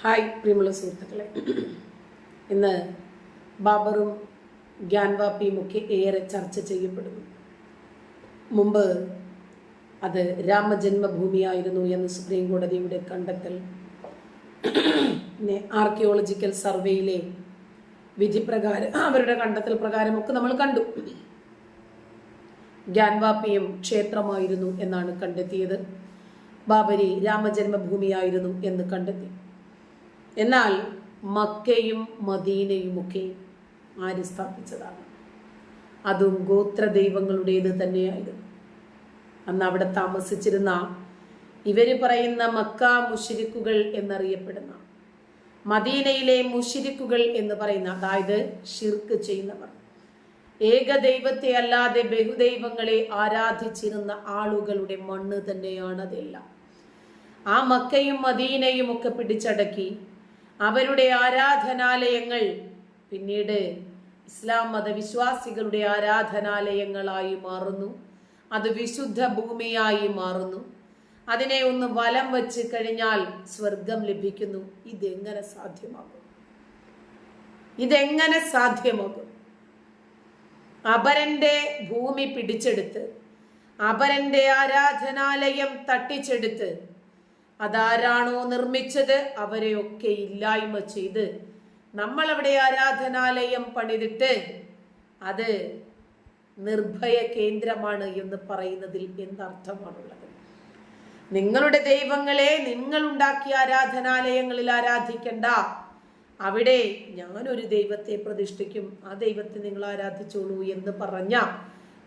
Hi പ്രിയമുള്ള സുഹൃത്തുക്കളെ. ഇന്ന് ബാബറും ഗ്യാൻവാപ്പിയും ഒക്കെ ഏറെ ചർച്ച ചെയ്യപ്പെടുന്നു. മുമ്പ് അത് രാമജന്മഭൂമിയായിരുന്നു എന്ന് സുപ്രീം കോടതിയുടെ കണ്ടെത്തൽ. പിന്നെ ആർക്കിയോളജിക്കൽ സർവേയിലെ വിധിപ്രകാരം അവരുടെ കണ്ടെത്തൽ പ്രകാരമൊക്കെ നമ്മൾ കണ്ടു. ഗ്യാൻവാപ്പിയും ക്ഷേത്രമായിരുന്നു എന്നാണ് കണ്ടെത്തിയത്. ബാബരി രാമജന്മഭൂമിയായിരുന്നു എന്ന് കണ്ടെത്തി. എന്നാൽ മക്കയും മദീനയും ഒക്കെ ആര് സ്ഥാപിച്ചതാണ്? അതും ഗോത്ര ദൈവങ്ങളുടേത് തന്നെയായിരുന്നു. അന്ന് അവിടെ താമസിച്ചിരുന്ന ഇവർ പറയുന്ന മക്ക മുഷിരിക്കുകൾ എന്നറിയപ്പെടുന്ന മദീനയിലെ മുഷിരിക്കുകൾ എന്ന് പറയുന്ന അതായത് ഷിർക്ക് ചെയ്യുന്നവർ ഏക ദൈവത്തെ അല്ലാതെ ബഹുദൈവങ്ങളെ ആരാധിച്ചിരുന്ന ആളുകളുടെ മണ്ണ് തന്നെയാണ് അതെല്ലാം. ആ മക്കയും മദീനയും ഒക്കെ പിടിച്ചടക്കി അവരുടെ ആരാധനാലയങ്ങൾ പിന്നീട് ഇസ്ലാം മതവിശ്വാസികളുടെ ആരാധനാലയങ്ങളായി മാറുന്നു. അത് വിശുദ്ധ ഭൂമിയായി മാറുന്നു. അതിനെ ഒന്ന് വലം വെച്ച് കഴിഞ്ഞാൽ സ്വർഗം ലഭിക്കുന്നു. ഇതെങ്ങനെ സാധ്യമാകും? ഇതെങ്ങനെ സാധ്യമാകും? അപരന്റെ ഭൂമി പിടിച്ചെടുത്ത് അപരന്റെ ആരാധനാലയം തട്ടിച്ചെടുത്ത് അതാരാണോ നിർമ്മിച്ചത് അവരെയൊക്കെ ഇല്ലായ്മ ചെയ്ത് നമ്മളവിടെ ആരാധനാലയം പണിതിട്ട് അത് നിർഭയ കേന്ദ്രമാണ് എന്ന് പറയുന്നതിൽ എന്തർത്ഥമാണുള്ളത്? നിങ്ങളുടെ ദൈവങ്ങളെ നിങ്ങൾ ഉണ്ടാക്കിയ ആരാധനാലയങ്ങളിൽ ആരാധിക്കണ്ട. അവിടെ ഞാനൊരു ദൈവത്തെ പ്രതിഷ്ഠിക്കും ആ ദൈവത്തെ നിങ്ങൾ ആരാധിച്ചോളൂ എന്ന് പറഞ്ഞ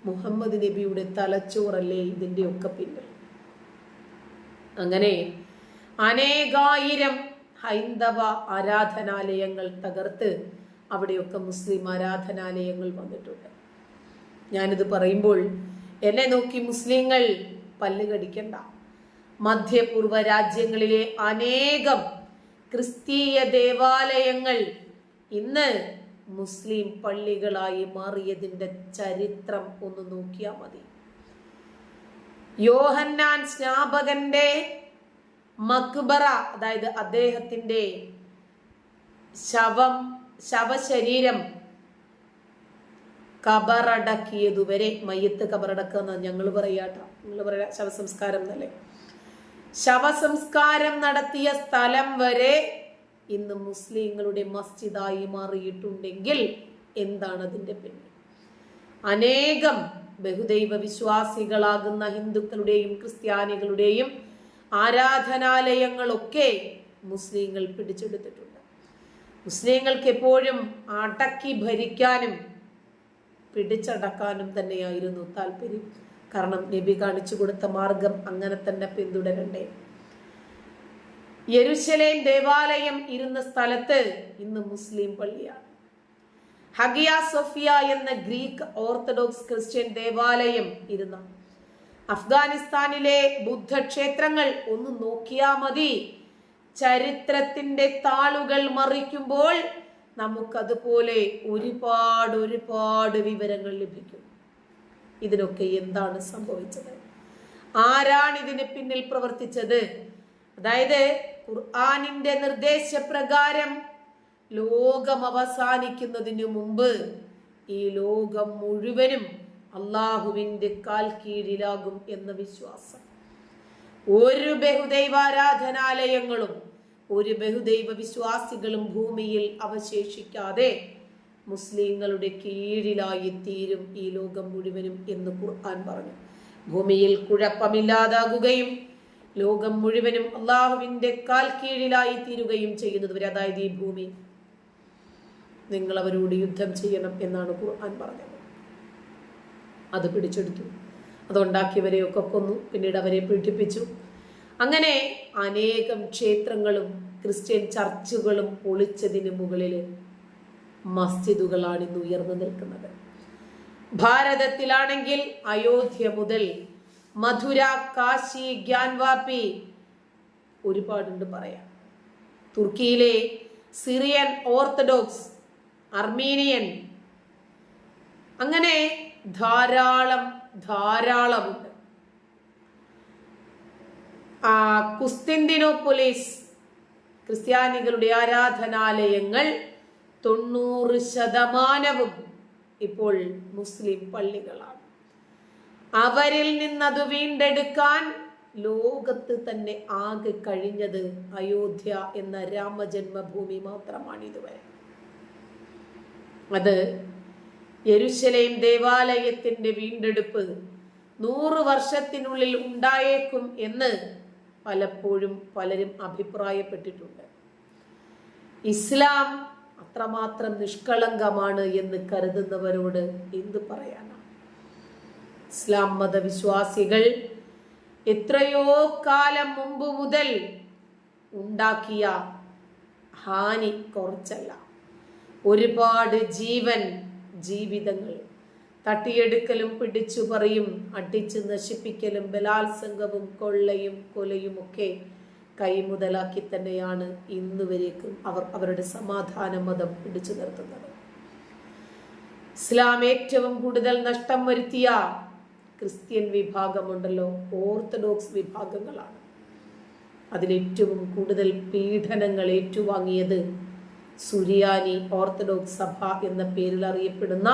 മുഹമ്മദ് നബിയുടെ തലച്ചോറല്ലേ ഇതിന്റെ ഒക്കെ പിന്നിൽ? അങ്ങനെ അനേകായിരം ഹൈന്ദവ ആരാധനാലയങ്ങൾ തകർത്ത് അവിടെയൊക്കെ മുസ്ലിം ആരാധനാലയങ്ങൾ വന്നിട്ടുണ്ട്. ഞാനിത് പറയുമ്പോൾ എന്നെ നോക്കി മുസ്ലിങ്ങൾ പല്ലുകടിക്കണ്ട മധ്യപൂർവ രാജ്യങ്ങളിലെ അനേകം ക്രിസ്തീയ ദേവാലയങ്ങൾ ഇന്ന് മുസ്ലിം പള്ളികളായി മാറിയതിന്റെ ചരിത്രം ഒന്ന് നോക്കിയാൽ മതി. യോഹന്നാൻ സ്നാപകന്റെ മക്ബറ അതായത് അദ്ദേഹത്തിന്റെ ശവം ശവശരീരം കബറടക്കിയതുവരെ മയ്യത്ത് കബറടക്കുക ഞങ്ങൾ പറയാട്ട നിങ്ങൾ പറയാ ശവസംസ്കാരം എന്നല്ലേ. ശവസംസ്കാരം നടത്തിയ സ്ഥലം വരെ ഇന്ന് മുസ്ലിങ്ങളുടെ മസ്ജിദായി മാറിയിട്ടുണ്ടെങ്കിൽ എന്താണ് അതിന്റെ പിന്നിൽ അനേകം ബഹുദൈവ വിശ്വാസികളാകുന്ന ഹിന്ദുക്കളുടെയും ക്രിസ്ത്യാനികളുടെയും ആരാധനാലയങ്ങളൊക്കെ മുസ്ലിങ്ങൾ പിടിച്ചെടുത്തിട്ടുണ്ട്. മുസ്ലിങ്ങൾക്ക് എപ്പോഴും അടക്കി ഭരിക്കാനും പിടിച്ചടക്കാനും തന്നെയായിരുന്നു താല്പര്യം. കാരണം നബി കാണിച്ചു കൊടുത്ത മാർഗം അങ്ങനെ തന്നെ പിന്തുടരണ്ടേ. യരുശലേം ദേവാലയം ഇരുന്ന സ്ഥലത്ത് ഇന്ന് മുസ്ലിം പള്ളിയാണ്. ഹഗിയ സൊഫിയ എന്ന ഗ്രീക്ക് ഓർത്തഡോക്സ് ക്രിസ്ത്യൻ ദേവാലയം ഇരുന്ന. അഫ്ഗാനിസ്ഥാനിലെ ബുദ്ധക്ഷേത്രങ്ങൾ ഒന്ന് നോക്കിയാ മതി. ചരിത്രത്തിന്റെ താളുകൾ മറിക്കുമ്പോൾ നമുക്കതുപോലെ ഒരുപാട് ഒരുപാട് വിവരങ്ങൾ ലഭിക്കും. ഇതിനൊക്കെ എന്താണ് സംഭവിച്ചത്? ആരാണ് ഇതിന് പിന്നിൽ പ്രവർത്തിച്ചത്? അതായത് ഖുർആാനിന്റെ നിർദ്ദേശപ്രകാരം ലോകം അവസാനിക്കുന്നതിനു മുമ്പ് ഈ ലോകം മുഴുവനും അള്ളാഹുവിന്റെ കാൽ കീഴിലാകും എന്ന വിശ്വാസം. ഒരു ബഹുദൈവാരാധനാലയങ്ങളും ഒരു ബഹുദൈവ വിശ്വാസികളും ഭൂമിയിൽ അവശേഷിക്കാതെ മുസ്ലിങ്ങളുടെ കീഴിലായി തീരും ഈ ലോകം മുഴുവനും എന്ന് ഖുർആൻ പറഞ്ഞു. ഭൂമിയിൽ കുഴപ്പമില്ലാതാകുകയും ലോകം മുഴുവനും അള്ളാഹുവിന്റെ കാൽ കീഴിലായി തീരുകയും ചെയ്യുന്നത് വരെ അതായത് ഈ ഭൂമി നിങ്ങൾ അവരോട് യുദ്ധം ചെയ്യണം എന്നാണ് ഖുർആൻ പറഞ്ഞത്. അത് പിടിച്ചെടുത്തു. അതുണ്ടാക്കിയവരെയൊക്കെ കൊന്നു. പിന്നീട് അവരെ പീഡിപ്പിച്ചു. അങ്ങനെ അനേകം ക്ഷേത്രങ്ങളും ക്രിസ്ത്യൻ ചർച്ചുകളും പൊളിച്ചതിന് മുകളിൽ മസ്ജിദുകളാണ് ഇന്ന് ഉയർന്നു നിൽക്കുന്നത്. ഭാരതത്തിലാണെങ്കിൽ അയോധ്യ മുതൽ മധുര കാശി ഗ്യാൻവാപ്പി ഒരുപാടുണ്ട് പറയാം തുർക്കിയിലെ സിറിയൻ ഓർത്തഡോക്സ് അർമീനിയൻ. അങ്ങനെ ധാരാളം ധാരാളമുണ്ട് ആ കുസ്തിന്തിനോപ്പൊലീസ് ക്രിസ്ത്യാനികളുടെ ആരാധനാലയങ്ങൾ തൊണ്ണൂറ് ശതമാനവും ഇപ്പോൾ മുസ്ലിം പള്ളികളാണ്. അവരിൽ നിന്നത് വീണ്ടെടുക്കാൻ ലോകത്ത് തന്നെ ആകെ കഴിഞ്ഞത് അയോധ്യ എന്ന രാമജന്മഭൂമി മാത്രമാണ് ഇതുവരെ അത് യരുശലേം ദേവാലയത്തിന്റെ വീണ്ടെടുപ്പ് നൂറ് വർഷത്തിനുള്ളിൽ ഉണ്ടായേക്കും എന്ന് പലപ്പോഴും പലരും അഭിപ്രായപ്പെട്ടിട്ടുണ്ട്. ഇസ്ലാം അത്രമാത്രം നിഷ്കളങ്കമാണ് എന്ന് കരുതുന്നവരോട് എന്ത് പറയാനാണ് ഇസ്ലാം മതവിശ്വാസികൾ എത്രയോ കാലം മുമ്പ് മുതൽ ഉണ്ടാക്കിയ ഹാനി കുറച്ചല്ല. ഒരുപാട് ജീവൻ ജീവിതങ്ങൾ. തട്ടിയെടുക്കലും പിടിച്ചു പറയും അടിച്ചു നശിപ്പിക്കലും ബലാത്സംഗവും കൊള്ളയും കൊലയും ഒക്കെ കൈമുതലാക്കി തന്നെയാണ് ഇന്നുവരേക്കും അവർ അവരുടെ സമാധാന മതം പിടിച്ചു നിർത്തുന്നത്. ഇസ്ലാം ഏറ്റവും കൂടുതൽ നഷ്ടം വരുത്തിയ ക്രിസ്ത്യൻ വിഭാഗമുണ്ടല്ലോ ഓർത്തഡോക്സ് വിഭാഗങ്ങളാണ്. അതിലേറ്റവും കൂടുതൽ പീഡനങ്ങൾ ഏറ്റുവാങ്ങിയത് സുരിയാനി ഓർത്തഡോക്സ് സഭ എന്ന പേരിൽ അറിയപ്പെടുന്ന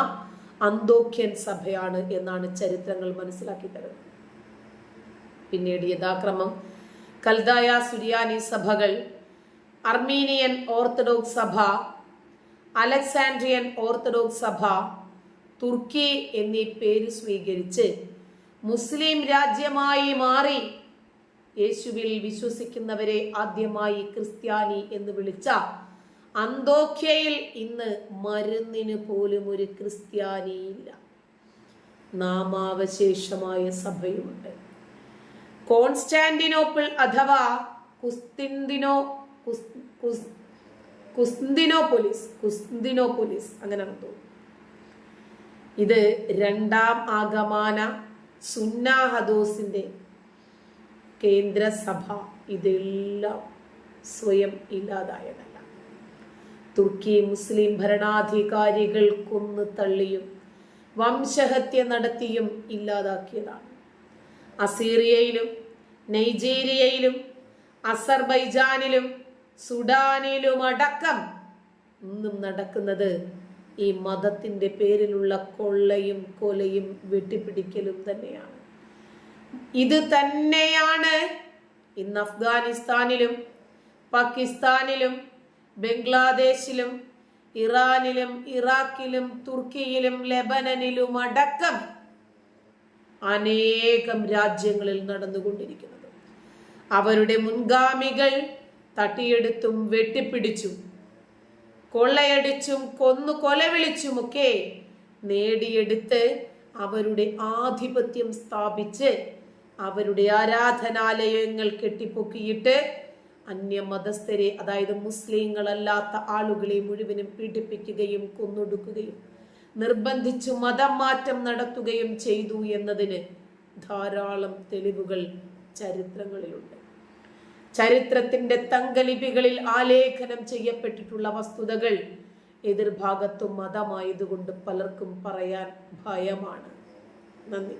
അന്തോക്യൻ സഭയാണ് എന്നാണ് ചരിത്രങ്ങൾ മനസ്സിലാക്കി തരുന്നത്. പിന്നീട് യഥാക്രമം കൽദായ സുരിയാനി സഭകൾ അർമീനിയൻ ഓർത്തഡോക്സ് സഭ അലക്സാൻഡ്രിയൻ ഓർത്തഡോക്സ് സഭ തുർക്കി എന്നീ പേര് സ്വീകരിച്ച് മുസ്ലിം രാജ്യമായി മാറി യേശുവിൽ വിശ്വസിക്കുന്നവരെ ആദ്യമായി ക്രിസ്ത്യാനി എന്ന് വിളിച്ച അന്തോഖ്യയിൽ ഇന്ന് മരുന്നിന് പോലും ഒരു ക്രിസ്ത്യാനിയില്ല. നാമാവശേഷമായ സഭയുണ്ട് കോൺസ്റ്റാന്റിനോപ്പിൾ അഥവാ കുസ്തിന്തിനോ കുസ്തിനോപൊലിസ് കുസ്തിനോപൊലിസ് അങ്ങനെ തോന്നുന്നു. ഇത് രണ്ടാം ആഗമാന സുന്നാഹദോസിന്റെ കേന്ദ്രസഭ. ഇതെല്ലാം സ്വയം ഇല്ലാതായതല്ല തുർക്കി മുസ്ലിം ഭരണാധികാരികൾ കൊന്നു തള്ളിയും വംശഹത്യ നടത്തിയും ഇല്ലാതാക്കിയതാണ്. അസീറിയയിലും നൈജീരിയയിലും അസർബൈജാനിലും സുഡാനിലും അടക്കം ഇന്നും നടക്കുന്നത് ഈ മതത്തിന്റെ പേരിലുള്ള കൊള്ളയും കൊലയും വെട്ടിപ്പിടിക്കലും തന്നെയാണ്. ഇത് തന്നെയാണ് ഇന്ന് അഫ്ഗാനിസ്ഥാനിലും പാകിസ്ഥാനിലും ബംഗ്ലാദേശിലും ഇറാനിലും ഇറാഖിലും തുർക്കിയിലും ലെബനനിലും അടക്കം അനേകം രാജ്യങ്ങളിൽ നടന്നുകൊണ്ടിരിക്കുന്നത്. അവരുടെ മുൻഗാമികൾ തട്ടിയെടുത്തും വെട്ടിപ്പിടിച്ചും കൊള്ളയടിച്ചും കൊന്നു കൊലവിളിച്ചുമൊക്കെ നേടിയെടുത്ത് അവരുടെ ആധിപത്യം സ്ഥാപിച്ച് അവരുടെ ആരാധനാലയങ്ങൾ കെട്ടിപ്പൊക്കിയിട്ട് അന്യമതസ്ഥരെ അതായത് മുസ്ലിങ്ങളല്ലാത്ത ആളുകളെ മുഴുവനും പീഡിപ്പിക്കുകയും കൊന്നൊടുക്കുകയും നിർബന്ധിച്ചു മതം മാറ്റം നടത്തുകയും ചെയ്തു എന്നതിന് ധാരാളം തെളിവുകൾ ചരിത്രങ്ങളിലുണ്ട്. ചരിത്രത്തിന്റെ തങ്കലിപികളിൽ ആലേഖനം ചെയ്യപ്പെട്ടിട്ടുള്ള വസ്തുതകൾ എതിർഭാഗത്തും മതമായതുകൊണ്ട് പലർക്കും പറയാൻ ഭയമാണ്. നന്ദി.